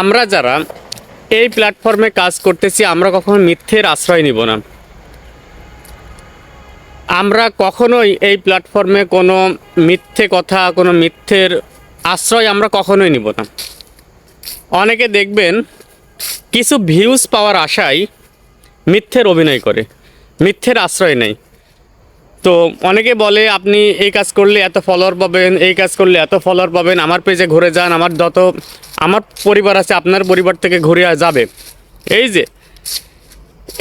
আমরা যারা এই প্ল্যাটফর্মে কাজ করতেছি, আমরা কখনো মিথ্যের আশ্রয় নিব না। আমরা কখনোই এই প্ল্যাটফর্মে কোনো মিথ্যে কথা, কোনো মিথ্যের আশ্রয় আমরা কখনোই নিব না। অনেকে দেখবেন কিছু ভিউজ পাওয়ার আশায় মিথ্যের অভিনয় করে, মিথ্যের আশ্রয় নেই তো অনেকে বলে, আপনি এই কাজ করলে এত ফলোয়ার পাবেন, এই কাজ করলে এত ফলোয়ার পাবেন, আমার পেজে ঘুরে যান, আমার যত, আমার পরিবার আছে, আপনার পরিবার থেকে ঘুরে যাবে। এই যে,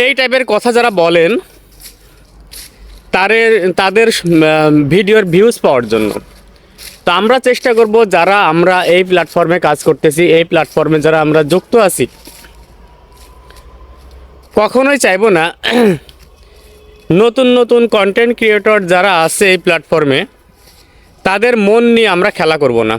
এই টাইপের কথা যারা বলেন তাদের তাদের ভিডিওর ভিউজ পাওয়ার জন্য। তো আমরা চেষ্টা করব, যারা আমরা এই প্ল্যাটফর্মে কাজ করতেছি, এই প্ল্যাটফর্মে যারা আমরা যুক্ত আছি, কখনোই চাইব না নতুন নতুন কন্টেন্ট ক্রিয়েটর যারা আছে এই প্ল্যাটফর্মে তাদের মন নিয়ে আমরা খেলা করব না।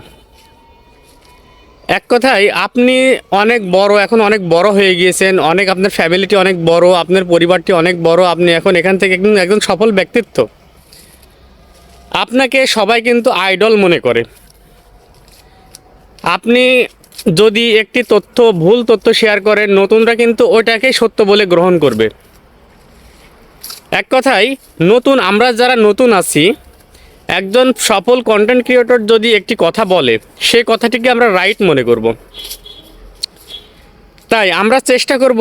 এক কথায়, আপনি অনেক বড়, এখন অনেক বড় হয়ে গিয়েছেন, অনেক আপনার ফ্যামিলিটি অনেক বড়, আপনার পরিবারটি অনেক বড়, আপনি এখন এখান থেকে একদম একজন সফল ব্যক্তিত্ব। আপনাকে সবাই কিন্তু আইডল মনে করে। আপনি যদি একটি তথ্য, ভুল তথ্য শেয়ার করেন, নতুনরা কিন্তু ওইটাকেই সত্য বলে গ্রহণ করবে। এক কথায়, নতুন, আমরা যারা নতুন আছি, একজন সফল কন্টেন্ট ক্রিয়েটর যদি একটি কথা বলে সেই কথাটিকে আমরা রাইট মনে করব। তাই আমরা চেষ্টা করব,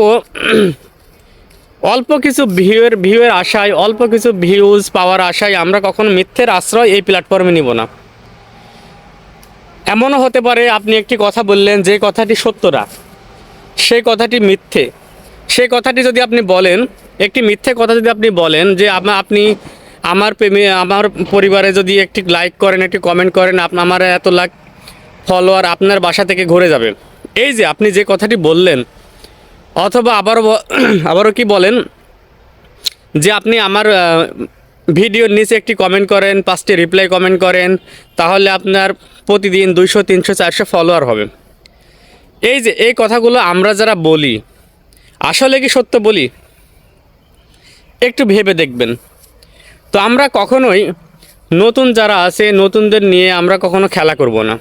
অল্প কিছু ভিউয়ের ভিউয়ের আশায়, অল্প কিছু ভিউজ পাওয়ার আশায় আমরা কখনো মিথ্যের আশ্রয় এই প্ল্যাটফর্মে নিব না। এমনও হতে পারে আপনি একটি কথা বললেন, যে কথাটি সত্যরা সেই কথাটি মিথ্যে। সেই কথাটি যদি আপনি বলেন, একটি মিথ্যে কথা যদি আপনি বলেন যে আপনি আমার প্রেমে, আমার পরিবারে যদি একটি লাইক করেন, একটি কমেন্ট করেন আপনার আমার এত লাখ ফলোয়ার আপনার বাসা থেকে ঘুরে যাবে। এই যে আপনি যে কথাটি বললেন, অথবা আবারও আবারও কি বলেন, যে আপনি আমার ভিডিওর নিচে একটি কমেন্ট করেন, পাঁচটি রিপ্লাই কমেন্ট করেন, তাহলে আপনার প্রতিদিন দুইশো, তিনশো, চারশো ফলোয়ার হবে। এই যে, এই কথাগুলো আমরা যারা বলি আসলে কি সত্য বলি? একটু ভেবে দেখবেন। তো আমরা কখনোই নতুন যারা আছে, নতুনদের নিয়ে আমরা কখনো খেলা করব না।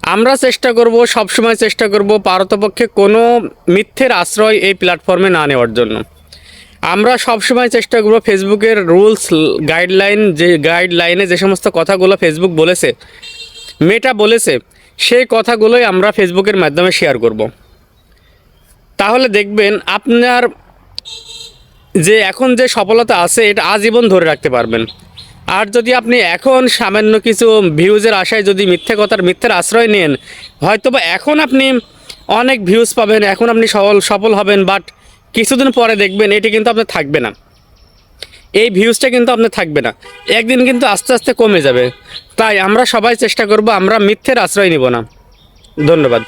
আমরা চেষ্টা করব, সবসময় চেষ্টা করব পারতপক্ষে কোনো মিথ্যের আশ্রয় এই প্ল্যাটফর্মে না নেওয়ার জন্য। আমরা সবসময় চেষ্টা করব ফেসবুকের রুলস গাইডলাইন যে গাইডলাইনে যে সমস্ত কথাগুলো ফেসবুক বলেছে মেটা বলেছে, সেই কথাগুলোই আমরা ফেসবুকের মাধ্যমে শেয়ার করব। তাহলে দেখবেন আপনার যে এখন যে সফলতা আছে, এটা আজীবন ধরে রাখতে পারবেন। আর যদি আপনি এখন সামান্য কিছু ভিউজের আশায় যদি মিথ্যে কথার, মিথ্যের আশ্রয় নেন হয়তো বা এখন আপনি অনেক ভিউজ পাবেন, এখন আপনি সফল সফল হবেন বাট কিছুদিন পরে দেখবেন এটি কিন্তু আপনার থাকবে না। এই ভিউজটা কিন্তু আপনার থাকবে না। একদিন কিন্তু আস্তে আস্তে কমে যাবে। তাই আমরা সবাই চেষ্টা করব, আমরা মিথ্যের আশ্রয় নিব না। ধন্যবাদ।